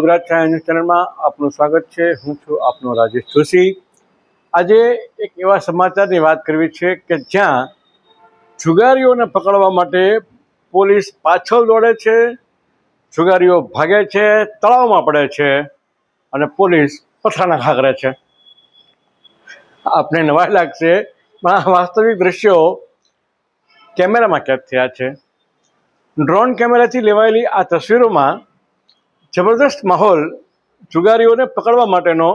ગુજરાત છાયા news ચેનલમાં આપનું સ્વાગત છે. હું છું આપનો રાજેશ જોશી. આજે એક એવા સમાચારની વાત કરવી છે કે જ્યાં જુગારીઓને પકડવા માટે પોલીસ પાછળ દોડે છે, જુગારીઓ ભાગે છે, તળાવમાં પડે છે અને પોલીસ પથરાના ઘા છે. આપને નવાઈ લાગશે, પણ આ વાસ્તવિક દ્રશ્યો કેમેરામાં કેદ થયા છે. ડ્રોન કેમેરાથી લેવાયેલી આ તસવીરોમાં જબરદસ્ત માહોલ જુગારીઓને પકડવા માટેનો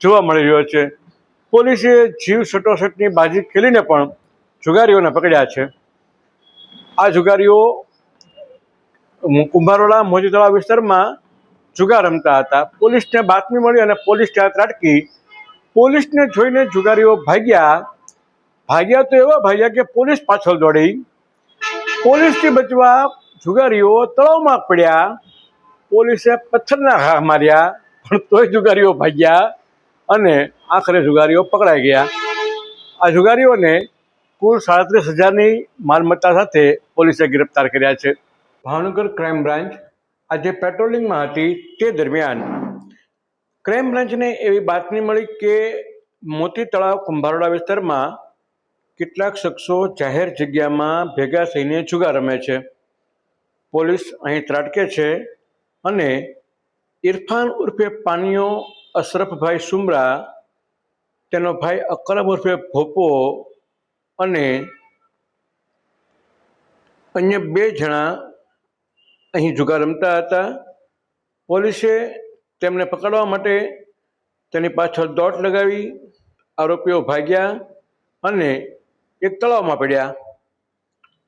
જોવા મળી રહ્યો છે. પોલીસે જીવ સટોસટની બાજી ખેલીને પણ જુગારીઓને પકડ્યા છે. આ જુગારીઓ કુંભારોળા મોજીતળા વિસ્તારમાં જુગાર રમતા હતા. પોલીસને બાતમી મળી અને પોલીસ ત્યાં ત્રાટકી પોલીસને જોઈને જુગારીઓ ભાગ્યા. ભાગ્યા તો એવા ભાગ્યા કે પોલીસ પાછળ દોડી. પોલીસથી બચવા જુગારીઓ તળાવમાં પડ્યા. પોલીસે પથ્થરના ઘા માર્યા, પણ તોય જુગારીઓ ભાગ્યા અને આખરે જુગારીઓ પકડાઈ ગયા. આ જુગારીઓને કુલ સાડત્રીસ હજારની માલમત્તા સાથે પોલીસે ગિરફ્તાર કર્યા છે. ભાવનગર ક્રાઇમ બ્રાન્ચ આજે પેટ્રોલિંગમાં હતી તે દરમિયાન. ક્રાઇમ બ્રાન્ચને એવી બાતમી મળી કે મોતી તળાવ કુંભારોડા વિસ્તારમાં કેટલાક શખ્સો જાહેર જગ્યામાં ભેગા થઈને જુગાર રમે છે. પોલીસ અહીં ત્રાટકે છે અને ઇરફાન ઉર્ફે પાનીઓ અશરફભાઈ સુમરા, તેનો ભાઈ અકરબ ઉર્ફે ભોપો અને અન્ય બે જણા અહીં જુગાર રમતા હતા. પોલીસે તેમને પકડવા માટે તેની પાછળ દોટ લગાવી, આરોપીઓ ભાગ્યા અને એક તળાવમાં પડ્યા.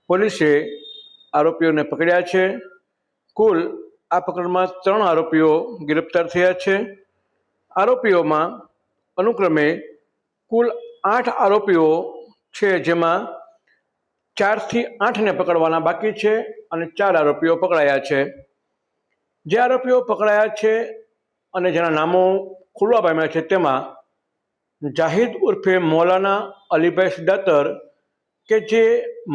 પોલીસે આરોપીઓને પકડ્યા છે. કુલ આ પ્રકરણમાં ત્રણ આરોપીઓ ગિરફ્તાર થયા છે. આરોપીઓમાં અનુક્રમે કુલ આઠ આરોપીઓ છે જેમાં ચારથી આઠને પકડવાના બાકી છે અને ચાર આરોપીઓ પકડાયા છે. જે આરોપીઓ પકડાયા છે અને જેના નામો ખુલવા પામ્યા છે તેમાં જાહિદ ઉર્ફે મૌલાના અલીભાઈ સિદ્ધાતર કે જે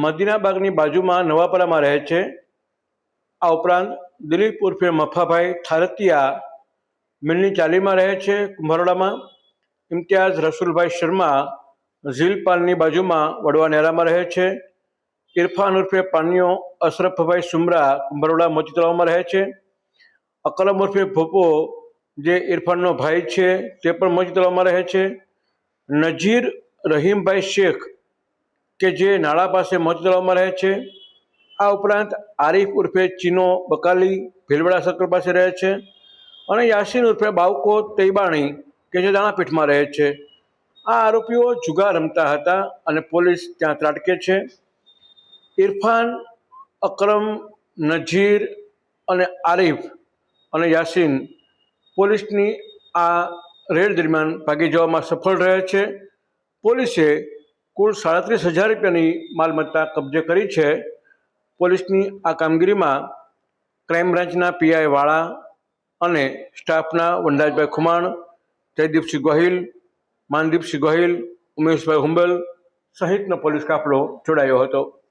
મદીનાબાગની બાજુમાં નવાપરામાં રહે છે. આ ઉપરાંત દિલીપ ઉર્ફે મફાભાઈ થારતિયા મિલની ચાલીમાં રહે છે, કુંભરોડામાં. ઇમ્તિયાઝ રસુલભાઈ શર્મા ઝીલપાલની બાજુમાં વડવા નેરામાં રહે છે. ઇરફાન ઉર્ફે પાનીઓ અશરફભાઈ સુમરા કુંભરોડા મોતી તળાવમાં રહે છે. અકલમ ઉર્ફે ભોપો જે ઇરફાનનો ભાઈ છે, તે પણ મોતી તળાવમાં રહે છે. નજીર રહીમભાઈ શેખ કે જે નાળા પાસે મોતી તળાવમાં રહે છે. આ ઉપરાંત આરીફ ઉર્ફે ચીનો બકાલી ભીલવાડા સર્કલ પાસે રહે છે અને યાસીન ઉર્ફે બાવકો તૈબાણી કે જે દાણાપીઠમાં રહે છે. આ આરોપીઓ જુગાર રમતા હતા અને પોલીસ ત્યાં ત્રાટકે છે. ઇરફાન, અકરમ, નજીર અને આરીફ અને યાસીન પોલીસની આ રેડ દરમિયાન ભાગી જવામાં સફળ રહે છે. પોલીસે કુલ સાડત્રીસ હજાર રૂપિયાની માલમત્તા કબજે કરી છે. પોલીસની આ કામગીરીમાં ક્રાઇમ બ્રાન્ચના પીઆઈ વાળા અને સ્ટાફના વનરાજભાઈ ખુમાણ, જયદીપસિંહ ગોહિલ, માનદીપસિંહ ગોહિલ, ઉમેશભાઈ હુંબલ સહિતનો પોલીસ કાફલો જોડાયો હતો.